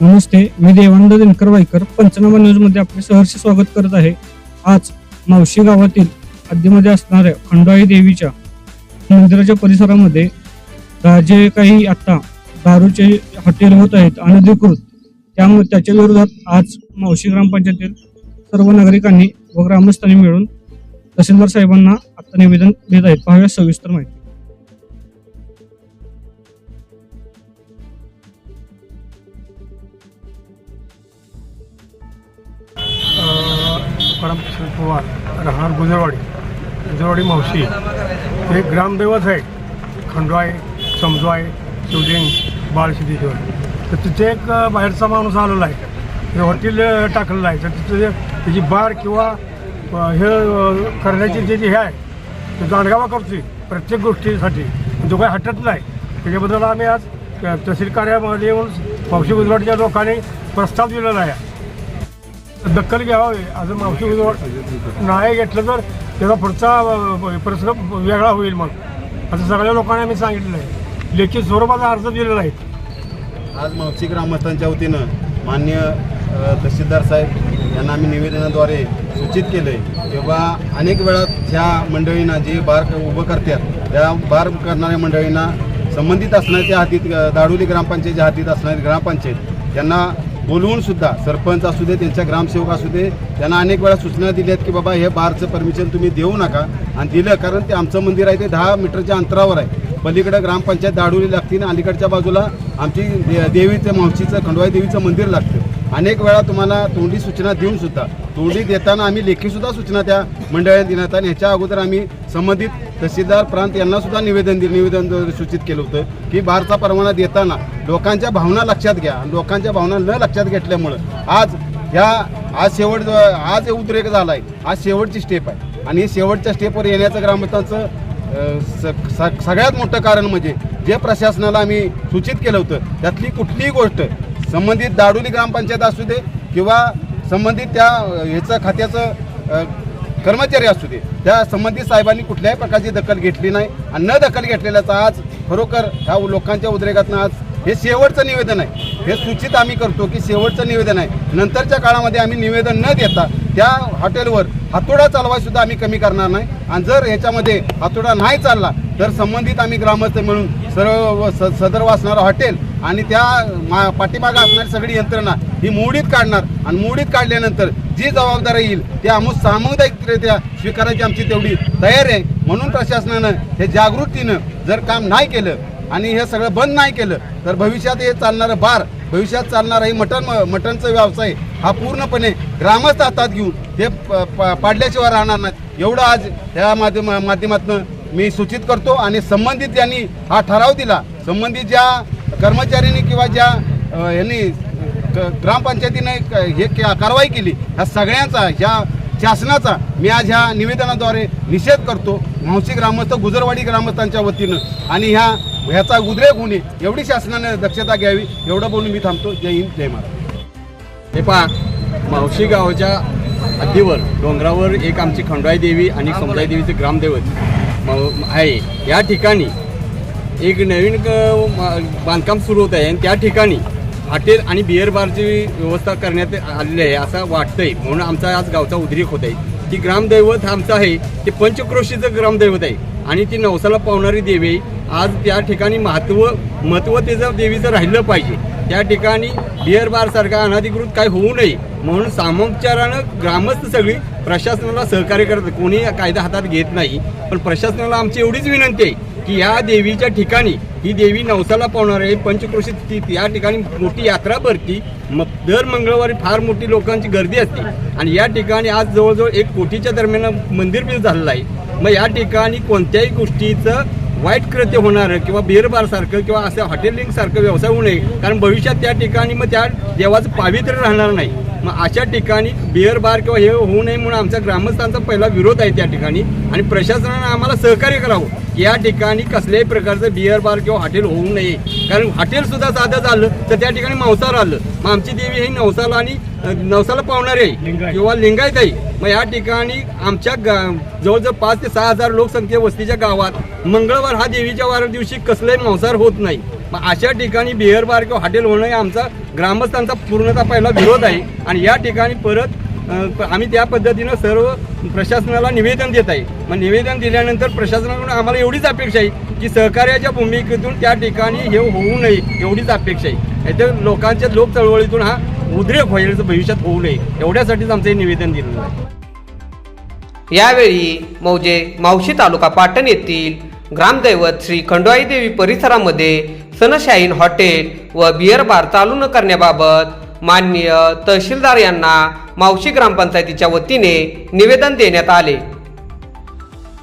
नमस्ते मी देवानंद दिनकर वाईकर पंचनामा न्यूजमध्ये आपले सहर्ष स्वागत करत आहे. आज मावशी गावातील आदीमध्ये असणाऱ्या खंडोई देवीच्या मंदिराच्या परिसरामध्ये राजे जे काही आता दारूचे हॉटेल होत आहेत अनधिकृत. त्यामुळे त्याच्या विरोधात आज मावशी ग्रामपंचायतील सर्व नागरिकांनी व ग्रामस्थांनी मिळून तहसीलदार साहेबांना आता निवेदन देत आहेत. पाहूया सविस्तर माहिती. तुकाराम किसन पवार राहणार गुजरवाडी गुजरवाडी मावशी. हे ग्रामदैवत आहे खंडवाय समजवाय शिवलिंग बाळसिद्धेश्वर तर तिथे एक बाहेरचा माणूस आलेला आहे. हे हॉटेल टाकलेलं आहे. तर तिथे त्याची बार किंवा हे करण्याची जे हे आहे ते जाणगावा करतोय प्रत्येक गोष्टीसाठी. जो काही हटत नाही त्याच्याबद्दल आम्ही आज तहसील कार्यामध्ये येऊन मावशी गुजरवाडीच्या लोकांनी प्रस्ताव दिलेला आहे. दखल घ्यावी असं मावशी उजवळ नाही घेतलं तर त्याचा पुढचा प्रसंग वेगळा होईल मग. असं सगळ्या लोकांना आम्ही सांगितलेलं आहे लेखी स्वरूपाचा अर्ज दिलेला आहे. आज मावशी ग्रामस्थांच्या वतीनं मान्य तहसीलदार साहेब यांना आम्ही निवेदनाद्वारे सूचित केलं आहे किंवा अनेक वेळा ह्या मंडळींना जे बार उभं करतात त्या बार करणाऱ्या मंडळींना संबंधित असणाऱ्या त्या हातीत अ, दाडोली ग्रामपंचायतच्या हातीत असणारी ग्रामपंचायत त्यांना बोलवून सुद्धा सरपंच असू दे त्यांच्या ग्रामसेवक असू दे त्यांना अनेक वेळा सूचना दिल्या आहेत की बाबा हे बारचं परमिशन तुम्ही देऊ नका. आणि दिलं कारण ते आमचं मंदिर आहे ते दहा मीटरच्या अंतरावर आहे. पलीकडं ग्रामपंचायत दाडोली लागते आणि अलीकडच्या बाजूला आमची दे- देवीचं मावशीचं खंडवाई देवीचं मंदिर लागतं. अनेक वेळा तुम्हाला तोंडी सूचना देऊन सुद्धा तोंडी देताना आम्ही लेखी सुद्धा सूचना त्या मंडळाने देण्यात आणि ह्याच्या अगोदर आम्ही संबंधित तहसीलदार प्रांत यांना सुद्धा निवेदन दि निवेदन सूचित केलं होतं की बारचा परवाना देताना लोकांच्या भावना लक्षात घ्या. लोकांच्या भावना न लक्षात घेतल्यामुळं आज ह्या आज शेवट आज उद्रेक झाला आहे आज शेवटची स्टेप आहे. आणि शेवटच्या स्टेपवर येण्याचं ग्रामस्थांचं स- स- सगळ्यात मोठं कारण म्हणजे जे प्रशासनाला आम्ही सूचित केलं होतं त्यातली कुठलीही गोष्ट संबंधित दाडोली ग्रामपंचायत असू दे किंवा संबंधित त्या ह्याचं खात्याचं कर्मचारी असू दे त्या संबंधित साहेबांनी कुठल्याही प्रकारची दखल घेतली नाही आणि न दखल घेतलेल्याचा आज खरोखर ह्या लोकांच्या उद्रेकातनं आज हे शेवटचं निवेदन आहे. हे सूचित आम्ही करतो की शेवटचं निवेदन आहे. नंतरच्या काळामध्ये आम्ही निवेदन न देता त्या हॉटेलवर हातोडा चालवायसुद्धा आम्ही कमी करणार नाही. आणि जर ह्याच्यामध्ये हातोडा नाही चालला तर संबंधित आम्ही ग्रामस्थ मिळून सर्व सदर वाचणारं हॉटेल आणि त्या मा पाठीमागं असणारी सगळी यंत्रणा ही मोडीत काढणार. आणि मोडीत काढल्यानंतर जी जबाबदारी येईल ती आम्ही सामुदायिकरित्या स्वीकारायची आमची तेवढी तयारी आहे. म्हणून प्रशासनानं हे जागृतीनं जर काम नाही केलं आणि हे सगळं बंद नाही केलं तर भविष्यात हे चालणारं बार भविष्यात चालणारा हे मटण मटणचा व्यवसाय हा पूर्णपणे ग्रामस्थ हातात घेऊन हे प- पाडल्याशिवाय राहणार नाहीत एवढं आज या माध्यम माध्यमातून मी सूचित करतो आणि संबंधित ज्यांनी हा ठराव दिला संबंधित ज्या कर्मचाऱ्यांनी किंवा ज्या यांनी ग्रामपंचायतीने क- हे के- कारवाई केली ह्या सगळ्यांचा ह्या शासनाचा मी आज ह्या निवेदनाद्वारे निषेध करतो. मावशी ग्रामस्थ गुजरवाडी ग्रामस्थांच्या वतीनं. आणि ह्या ह्याचा उद्रेक होणे एवढी शासनाने दक्षता घ्यावी एवढं बोलून मी थांबतो. जय हिंद जय महाराज हे पहा मावशी गावाच्या हद्दीवर डोंगरावर एक आमची खंडवाई देवी आणि समुदाय देवीचे ग्रामदैवत आहे. या ठिकाणी एक नवीन बांधकाम सुरू होत आहे आणि त्या ठिकाणी हॉटेल आणि बिअर बारची व्यवस्था करण्यात आलेली आहे असं वाटतंय. म्हणून आमचा आज गावचा उद्रेक होत आहे. ती ग्रामदैवत आमचं आहे. ते पंचक्रोशीचं ग्रामदैवत आहे. आणि ती नवसाला पावणारी देवी आहे. आज त्या ठिकाणी महत्त्व महत्त्व त्याचं देवीचं राहिलं पाहिजे. त्या ठिकाणी बिअर बार सारखा अनधिकृत काय होऊ नये. म्हणून सामोपचारानं ग्रामस्थ सगळी प्रशासनाला सहकार्य करतात. कोणी कायदा हातात घेत नाही. पण प्रशासनाला आमची एवढीच विनंती आहे. की या देवीच्या ठिकाणी ही देवी नवसाला पावणार आहे पंचक्रोशी ती या ठिकाणी मोठी यात्रा भरती. मग दर मंगळवारी फार मोठी लोकांची गर्दी असते. आणि या ठिकाणी आज जवळजवळ एक कोटीच्या दरम्यान मंदिर बिल झालेलं आहे. मग या ठिकाणी कोणत्याही गोष्टीचं वाईट कृत्य होणारं किंवा बिअर सारखं किंवा असं हॉटेलिंग सारखं व्यवसाय होऊ नये. कारण भविष्यात त्या ठिकाणी मग त्या देवाचं पावित्र्य राहणार नाही. मग अशा ठिकाणी बिअर बार किंवा हे होऊ नये म्हणून आमच्या ग्रामस्थांचा पहिला विरोध आहे त्या ठिकाणी. आणि प्रशासनानं आम्हाला सहकार्य करावं. की या ठिकाणी कसल्याही प्रकारचं बिअर बार किंवा हॉटेल होऊ नये. कारण हॉटेल सुद्धा साधं झालं तर त्या ठिकाणी मांसाहार आलं. मग आमची देवी ही नवसाला आणि नवसाला पावणारी आहे. किंवा लिंगायत आहे. मग या ठिकाणी आमच्या गा जवळजवळ पाच ते सहा हजार लोकसंख्या वस्तीच्या गावात मंगळवार हा देवीच्या वार दिवशी कसलाही मांसाहार होत नाही. मग अशा ठिकाणी बिअर बार किंवा हॉटेल होणं हे आमचा ग्रामस्थांचा पूर्णतः पहिला विरोध आहे आणि या ठिकाणी परत आम्ही त्या पद्धतीनं सर्व प्रशासनाला निवेदन देत आहे. मग निवेदन दिल्यानंतर प्रशासनाकडून आम्हाला एवढीच अपेक्षा आहे की सहकार्याच्या भूमिकेतून त्या ठिकाणी हे होऊ नये एवढीच अपेक्षा आहे. याच्या लोकांच्या लोक चळवळीतून हा उद्रेक होईल भविष्यात होऊ नये. एवढ्यासाठीच आमचं हे निवेदन दिलेलं आहे. यावेळी मौजे मावशी तालुका पाटण येथील ग्रामदैवत श्री खंडवाई देवी परिसरामध्ये सनशाईन हॉटेल व बिअर बार चालू न करण्याबाबत माननीय तहसीलदार यांना मावशी ग्रामपंचायतीच्या वतीने निवेदन देण्यात आले.